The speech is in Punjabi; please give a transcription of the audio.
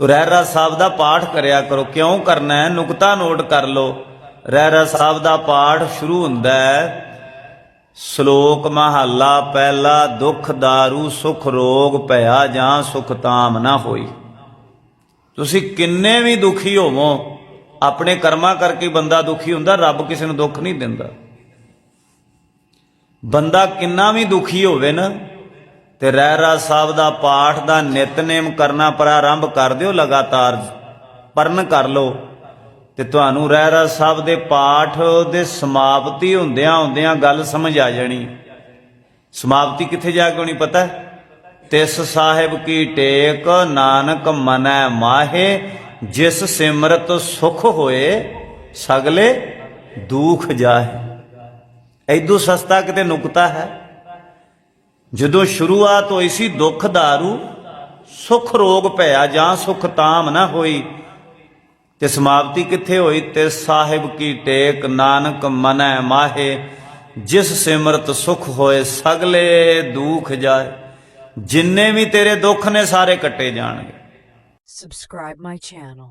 ਤੋ ਰਹਿਰਾ ਸਾਹਿਬ ਦਾ ਪਾਠ ਕਰਿਆ ਕਰੋ। ਕਿਉਂ ਕਰਨਾ ਹੈ? ਨੁਕਤਾ ਨੋਟ ਕਰ ਲਓ। ਰਹਿਰਾ ਸਾਹਿਬ ਦਾ ਪਾਠ ਸ਼ੁਰੂ ਹੁੰਦਾ ਹੈ, ਸ਼ਲੋਕ ਮਹੱਲਾ ਪਹਿਲਾ ਦੁੱਖ दारू ਸੁਖ ਰੋਗ ਭਇਆ ਜਾਂ ਸੁਖ ਤਾਮ ਨਾ ਹੋਈ। ਤੁਸੀਂ ਕਿੰਨੇ ਵੀ ਦੁਖੀ ਹੋਵੋ, ਆਪਣੇ ਕਰਮਾਂ ਕਰਕੇ ਬੰਦਾ ਦੁਖੀ ਹੁੰਦਾ, ਰੱਬ ਕਿਸੇ ਨੂੰ ਦੁੱਖ ਨਹੀਂ ਦਿੰਦਾ। ਬੰਦਾ ਕਿੰਨਾ ਵੀ ਦੁਖੀ ਹੋਵੇ ਨਾ ਤੇ ਰਹਿਰਾ ਸਾਹਿਬ ਦਾ ਪਾਠ ਦਾ ਨਿਤਨੇਮ ਕਰਨਾ ਪ੍ਰਾਰੰਭ ਕਰ ਦਿਓ ਲਗਾਤਾਰ। ਪਰਨ ਕਰ ਲਓ। ਤੇ ਤੁਹਾਨੂੰ ਰਹਿਰਾ ਸਾਹਿਬ ਦੇ ਪਾਠ ਦੇ ਸਮਾਪਤੀ ਹੁੰਦਿਆਂ ਹੁੰਦਿਆਂ ਗੱਲ ਸਮਝ ਆ ਜਾਣੀ। ਸਮਾਪਤੀ ਕਿੱਥੇ ਜਾ ਕੇ ਹੋਣੀ ਪਤਾ? ਤਿਸ ਸਾਹਿਬ ਕੀ ਟੇਕ ਨਾਨਕ ਮਨੈ ਮਾਹੇ, ਜਿਸ ਸਿਮਰਤ ਸੁਖ ਹੋਏ, ਸਗਲੇ ਦੁਖ ਜਾਏ ਐਦੂ ਸਸਤਾ ਕਿਤੇ ਨੁਕਤਾ ਹੈ? ਜਦੋਂ ਸ਼ੁਰੂਆਤ ਹੋਈ ਸੀ ਦੁੱਖ दारू ਸੁਖ ਰੋਗ ਭਇਆ ਜਾਂ ਸੁਖ ਤਾਮ ਨਾ ਹੋਈ, ਤੇ ਸਮਾਪਤੀ ਕਿੱਥੇ ਹੋਈ? ਤੇ ਸਾਹਿਬ ਕੀ ਟੇਕ ਨਾਨਕ ਮਨੈ ਮਾਹੇ, ਜਿਸ ਸਿਮਰਤ ਸੁਖ ਹੋਏ ਸਗਲੇ ਦੁਖ ਜਾਏ। ਜਿੰਨੇ ਵੀ ਤੇਰੇ ਦੁੱਖ ਨੇ ਸਾਰੇ ਕੱਟੇ ਜਾਣਗੇ। Subscribe my channel.